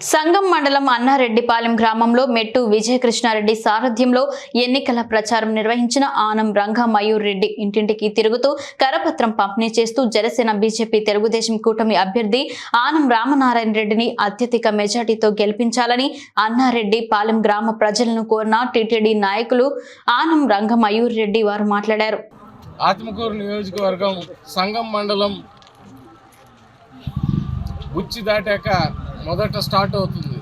సంగం మండలం అన్నారెడ్డిపాలెం గ్రామంలో మెట్టు విజయకృష్ణారెడ్డి సారథ్యంలో ఎన్నికల ప్రచారం నిర్వహించిన ఆనం రంగ మయూర్ రెడ్డి ఇంటింటికి తిరుగుతూ కరపత్రం పంపిణీ చేస్తూ జనసేన బీజేపీ తెలుగుదేశం కూటమి అభ్యర్థి ఆనం రామనారాయణ రెడ్డిని అత్యధిక మెజార్టీతో గెలిపించాలని అన్నారెడ్డి పాలెం గ్రామ ప్రజలను కోరిన టీటీడీ నాయకులు ఆనం రంగ మయూర్ రెడ్డి వారు మాట్లాడారు. ఆత్మకూరు నియోజకవర్గం సంగం మండలం బుచ్చి దాటాక మొదట స్టార్ట్ అవుతుంది.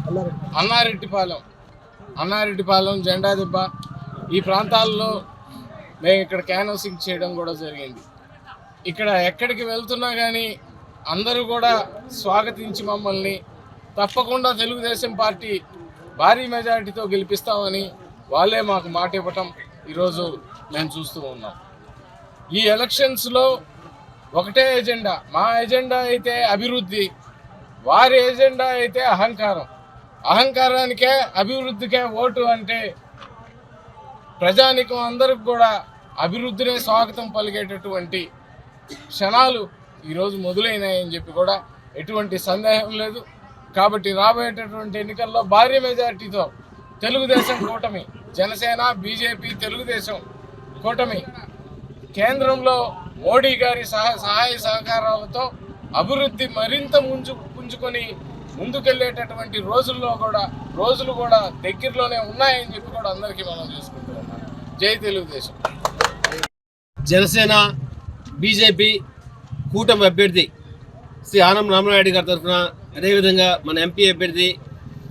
అన్నారెడ్డిపాలెం. అన్నారెడ్డిపాలెం జెండా దిబ్బ. ఈ ప్రాంతాల్లో మేము ఇక్కడ క్యాన్వసింగ్ చేయడం కూడా జరిగింది. ఇక్కడ ఎక్కడికి వెళ్తున్నా కానీ అందరూ కూడా స్వాగతించి మమ్మల్ని తప్పకుండా తెలుగుదేశం పార్టీ భారీ మెజారిటీతో గెలిపిస్తామని వాళ్ళే మాకు మాట ఇవ్వటం ఈరోజు మేము చూస్తూ ఉన్నాం. ఈ ఎలక్షన్స్లో ఒకటే ఎజెండా. మా ఎజెండా అయితే అభివృద్ధి. వారి ఎజెండా అయితే అహంకారం. అహంకారానికే అభివృద్ధికే ఓటు అంటే ప్రజానికం అందరికి కూడా అభివృద్ధినే స్వాగతం పలికేటటువంటి క్షణాలు ఈరోజు మొదలైనాయని చెప్పి కూడా ఎటువంటి సందేహం లేదు. కాబట్టి రాబోయేటటువంటి ఎన్నికల్లో భారీ మెజార్టీతో తెలుగుదేశం కూటమి జనసేన బీజేపీ తెలుగుదేశం కూటమి కేంద్రంలో మోడీ గారి సహ సహాయ సహకారాలతో అభివృద్ధి మరింత ముంచు పుంజుకొని ముందుకెళ్ళేటటువంటి రోజుల్లో కూడా రోజులు కూడా దగ్గరలోనే ఉన్నాయని చెప్పి కూడా అందరికీ మనం చూసుకుంటూ ఉన్నాం జై తెలుగుదేశం. జనసేన బీజేపీ కూటమి అభ్యర్థి శ్రీ ఆనం రామనాయుడు గారి తరఫున అదేవిధంగా మన ఎంపీ అభ్యర్థి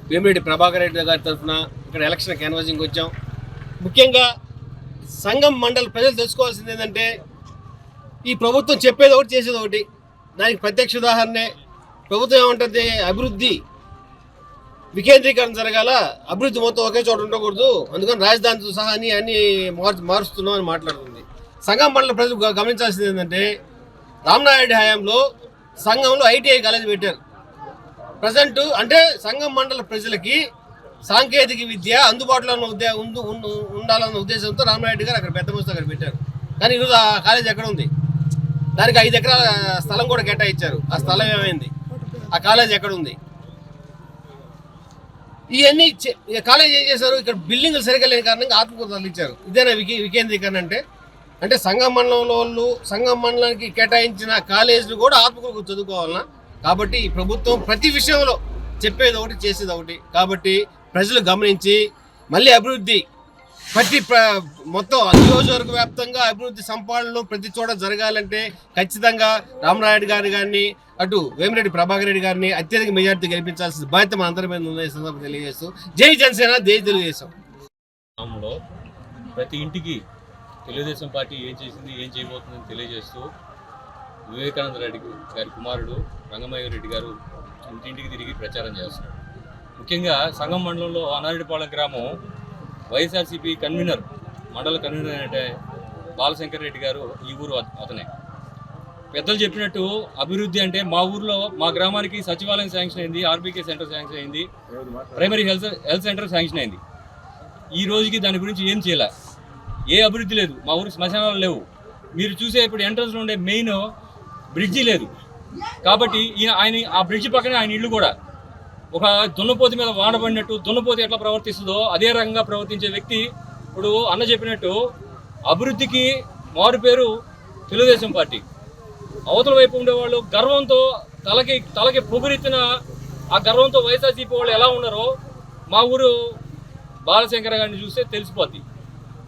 వేమిరెడ్డి ప్రభాకర్ రెడ్డి గారి తరఫున ఇక్కడ ఎలక్షన్ క్యాన్వాసింగ్కి వచ్చాం. ముఖ్యంగా సంఘం మండల ప్రజలు తెలుసుకోవాల్సింది ఏంటంటే ఈ ప్రభుత్వం చెప్పేది ఒకటి చేసేది ఒకటి. దానికి ప్రత్యక్ష ఉదాహరణే ప్రభుత్వం ఏమంటుంది? అభివృద్ధి వికేంద్రీకరణ జరగాల అభివృద్ధి మొత్తం ఒకే చోట ఉండకూడదు అందుకని రాజధానితో సహా అని అన్ని మార్చు మారుస్తున్నాం అని మాట్లాడుతుంది. సంఘం మండల ప్రజలు గమనించాల్సింది ఏంటంటే రామనాయుడు హయాంలో సంఘంలో ఐటీఐ కాలేజ్ పెట్టారు. ప్రజెంట్ అంటే సంఘం మండల ప్రజలకి సాంకేతిక విద్య అందుబాటులో ఉన్న ఉద్దే ఉండాలన్న ఉద్దేశంతో రామనాయుడు గారు అక్కడ పెద్ద మస్తు అక్కడ పెట్టారు. కానీ ఈరోజు ఆ కాలేజ్ ఎక్కడ ఉంది? దానికి ఐదు ఎకరాల స్థలం కూడా కేటాయించారు. ఆ స్థలం ఏమైంది? ఆ కాలేజ్ ఎక్కడ ఉంది ఇవన్నీ చే- ఇక కాలేజ్ ఏం చేశారు? ఇక్కడ బిల్డింగ్లు సరిగ్గా లేని కారణంగా ఆత్మకూరు తరలించారు. ఇదేనా వికే వికేంద్రీకరణ అంటే? అంటే సంఘం మండలంలో వాళ్ళు సంఘం మండలానికి కేటాయించిన కాలేజీలు కూడా ఆత్మకూరు చదువుకోవాలన్నా కాబట్టి ఈ ప్రభుత్వం ప్రతి విషయంలో చెప్పేది ఒకటి చేసేది ఒకటి. కాబట్టి ప్రజలు గమనించి మళ్ళీ అభివృద్ధి ప్రతి మొత్తం నియోజకవర్గ వ్యాప్తంగా అభివృద్ధి సంపాదనలు ప్రతి చోట జరగాలంటే ఖచ్చితంగా రామనాయుడు గారు గారిని అటు వేమిరెడ్డి ప్రభాకర్ రెడ్డి గారిని అత్యధిక మెజార్టీ గెలిపించాల్సిన బాధ్యత మన అందరి మీద ఉందని సందర్భం తెలియజేస్తూ జై జనసేన జై తెలుగుదేశం. ప్రతి ఇంటికి తెలుగుదేశం పార్టీ ఏం చేసింది ఏం చేయబోతుందని తెలియజేస్తూ వివేకానంద రెడ్డి గారి కుమారుడు రంగమయ్య రెడ్డి గారు ఇంటింటికి తిరిగి ప్రచారం చేస్తున్నారు. ముఖ్యంగా సంగం మండలంలో అనారెడ్డిపాలెం గ్రామం వైఎస్ఆర్సీపీ కన్వీనర్ మండల కన్వీనర్ అంటే బాలశంకర్ రెడ్డి గారు ఈ ఊరు అతనే. పెద్దలు చెప్పినట్టు అభివృద్ధి అంటే మా ఊర్లో మా గ్రామానికి సచివాలయం శాంక్షన్ అయింది ఆర్బీకే సెంటర్ శాంక్షన్ అయింది primary health health center sanction అయింది. ఈ రోజుకి దాని గురించి ఏం చేయలే. ఏ అభివృద్ధి లేదు. మా ఊరికి శ్మశానాలు లేవు. మీరు చూసే ఇప్పుడు ఎంట్రన్స్లో ఉండే మెయిన్ బ్రిడ్జి లేదు. కాబట్టి ఈయన ఆయన ఆ బ్రిడ్జి పక్కనే ఆయన ఇల్లు కూడా. ఒక దున్నపోతి మీద వాడబడినట్టు దున్నపోతి ఎట్లా ప్రవర్తిస్తుందో అదే రకంగా ప్రవర్తించే వ్యక్తి ఇప్పుడు అన్న చెప్పినట్టు అభివృద్ధికి మారు పేరు తెలుగుదేశం పార్టీ. అవతల వైపు ఉండేవాళ్ళు గర్వంతో తలకి తలకి పొగురెత్తిన ఆ గర్వంతో వైఎస్ఆర్సీపీ వాళ్ళు ఎలా ఉన్నారో మా ఊరు బాలశంకర గారిని చూస్తే తెలిసిపోద్ది.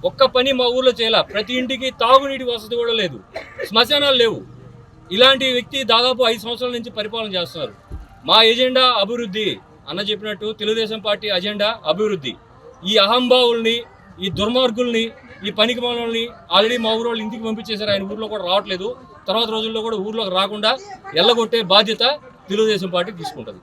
ఒక్క పని మా ఊర్లో చేయాల? ప్రతి ఇంటికి తాగునీటి వసతి కూడా లేదు. శ్మశానాలు లేవు. ఇలాంటి వ్యక్తి దాదాపు ఐదు సంవత్సరాల నుంచి పరిపాలన చేస్తున్నారు. మా ఎజెండా అభివృద్ధి అన్న చెప్పినట్టు తెలుగుదేశం పార్టీ అజెండా అభివృద్ధి. ఈ అహంభావుల్ని ఈ దుర్మార్గుల్ని ఈ పనికి మనల్ని ఆల్రెడీ మా ఊరు ఇంటికి పంపించేశారు. ఆయన ఊర్లో కూడా రావట్లేదు. తర్వాత రోజుల్లో కూడా ఊర్లోకి రాకుండా ఎల్లగొట్టే బాధ్యత తెలుగుదేశం పార్టీ తీసుకుంటుంది.